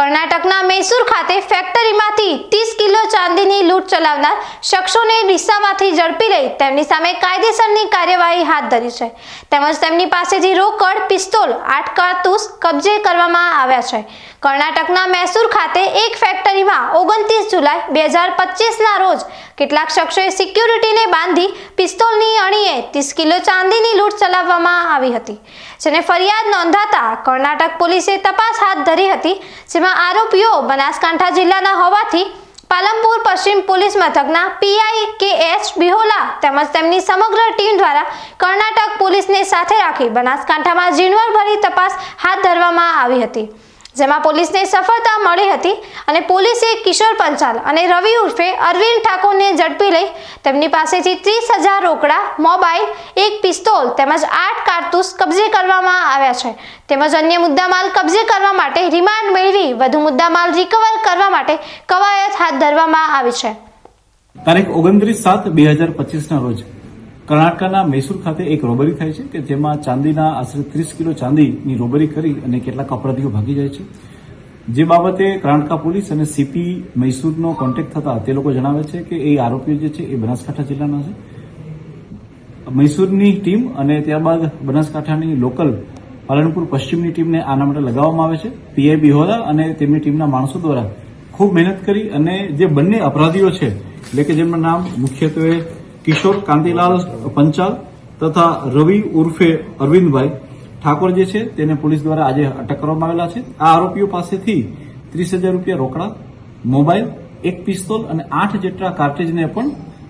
કર્ણાટકના મૈસૂર ખાતે ફેક્ટરીમાંથી ત્રીસ કિલો ચાંદીની લૂંટ ચલાવનાર શખ્સોને ડીસામાંથી ઝડપી લઈ તેમની સામે કાયદેસરની કાર્યવાહી હાથ ધરી છે. તેમજ તેમની પાસેથી રોકડ, પિસ્તોલ, આઠ કારતૂસ કબજે કરવામાં આવ્યા છે. કર્ણાટકના મૈસૂર ખાતે એક ફેક્ટરીમાં ઓગણત્રીસ જુલાઈ બે હજાર પચીસના રોજ કેટલાક શખ્સોએ સિક્યુરિટીને બાંધી પિસ્તોલની અણીએ ત્રીસ કિલો ચાંદીની લૂંટ ચલાવવામાં આવી હતી, જેને ફરિયાદ નોંધાતા કર્ણાટક પોલીસે તપાસ હાથ ધરી હતી, જેમાં આરોપીઓ બનાસકાંઠા જિલ્લાના હોવાથી પાલમપુર પશ્ચિમ પોલીસ મથકના પીઆઈ કે એચ બિહોલા તેમજ તેમની સમગ્ર ટીમ દ્વારા કર્ણાટક પોલીસને સાથે રાખી બનાસકાંઠામાં ઝીણવટભરી તપાસ હાથ ધરવામાં આવી હતી. જેમાં પોલીસને સફળતા મળી હતી અને પોલીસે કિશોર પંચાલ અને રવિ ઉર્ફે અરવિંદ ઠાકોરને ઝડપી લઈ તેમની પાસેથી ત્રીસ હજાર રોકડા, મોબાઈલ, એક પિસ્તોલ તેમજ આઠ કારતૂસ કબજે કરવામાં આવ્યા છે. તેમજ અન્ય મુદ્દામાલ કબજે કરવા માટે રિમાન્ડ મેળવી વધુ મુદ્દામાલ રિકવર કરવા માટે કવાયત હાથ ધરવામાં આવી છે. તારીખ ઓગણત્રીસ સાત બે હજાર પચીસના રોજ કર્ણાટકના મૈસૂર ખાતે એક રોબરી થાય છે કે જેમાં ચાંદીના આશરે ત્રીસ કિલો ચાંદીની રોબરી કરી અને કેટલાક અપરાધીઓ ભાગી જાય છે. જે બાબતે કર્ણાટકા પોલીસ અને સીપી મૈસૂરનો કોન્ટેક્ટ થતા તે લોકો જણાવે છે કે એ આરોપીઓ જે છે એ બનાસકાંઠા જિલ્લાના છે. મૈસૂરની ટીમ અને ત્યારબાદ બનાસકાંઠાની લોકલ પાલનપુર પશ્ચિમની ટીમને આના માટે લગાવવામાં આવે છે. પીઆઈ બિહોરા અને તેમની ટીમના માણસો દ્વારા ખૂબ મહેનત કરી અને જે બંને અપરાધીઓ છે, એટલે કે જેમના નામ મુખ્યત્વે કિશોર, કાંતિલાલ, પંચાલ તથા રવિ ઉર્ફે અરવિંદભાઈ. ઠાકોર જે છે તેને પોલીસ દ્વારા આજે અટક કરવામાં આવેલા છે. આ આરોપીઓ પાસેથી ત્રીસ હજાર રૂપિયા રોકડા, મોબાઈલ, એક પિસ્તોલ અને આઠ જેટલા કાર્ટેજને પણ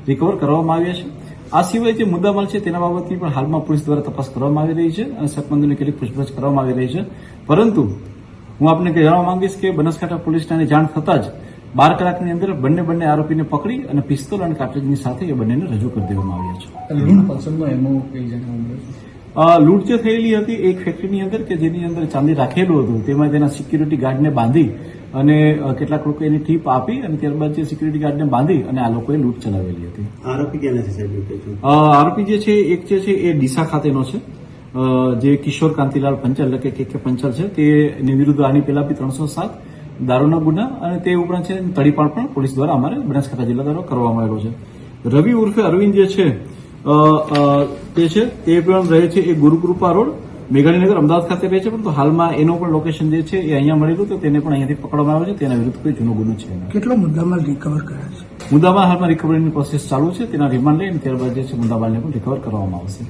રિકવર કરવામાં આવ્યા છે. આ સિવાય જે મુદ્દામાલ છે તેના બાબતની પણ હાલમાં પોલીસ દ્વારા તપાસ કરવામાં આવી રહી છે અને શકમંદોની કેટલીક પૂછપરછ કરવામાં આવી રહી છે. પરંતુ હું આપને જણાવવા માંગીશ કે બનાસકાંઠા પોલીસને જાણ થતાં જ બાર કલાકની અંદર બંને બંને આરોપીને પકડી અને પિસ્તોલ અને કાર્ટેજની સાથે એ બંનેને રજૂ કરી દેવામાં આવ્યા છે. લૂંટ જે થયેલી હતી એક ફેક્ટરીની અંદર કે જેની અંદર ચાંદી રાખેલું હતું તેમાં તેના સિક્યુરિટી ગાર્ડને બાંધી અને કેટલાક લોકો એની ટીપ આપી અને ત્યારબાદ જે સિક્યુરિટી ગાર્ડને બાંધી અને આ લોકોએ લૂંટ ચલાવેલી હતી. આરોપી ક્યાં છે? સાહેબ આરોપી જે છે એક જે છે એ ડીસા ખાતેનો છે. જે કિશોર કાંતિલાલ પંચાલ એટલે કે કે કે પંચાલ છે તેની વિરુદ્ધ આની પહેલા બી ત્રણસો સાત દારૂના ગુના અને તે ઉપરાંત છે તડીપાર પણ પોલીસ દ્વારા અમારે બનાસકાંઠા જિલ્લા દ્વારા કરવામાં આવ્યો છે. રવિ ઉર્ફે અરવિંદ જે છે તે છે તે પણ રહે છે એ ગુરુકૃપા રોડ. મેઘાણીનગર અમદાવાદ ખાતે રહે છે પરંતુ હાલમાં એનું પણ લોકેશન જે છે એ અહીંયા મળેલું તો તેને પણ અહીંયાથી પકડવામાં આવ્યો છે. તેના વિરુદ્ધ કોઈ જૂનો ગુનો છે કેટલો મુદ્દામાલ રિકવર કર્યા છે? મુદ્દામાલ હાલમાં રિકવરીની પ્રોસેસ ચાલુ છે. તેના રિમાન્ડ લઈને ત્યારબાદ જે છે મુદ્દામાલને પણ રિકવર કરવામાં આવશે.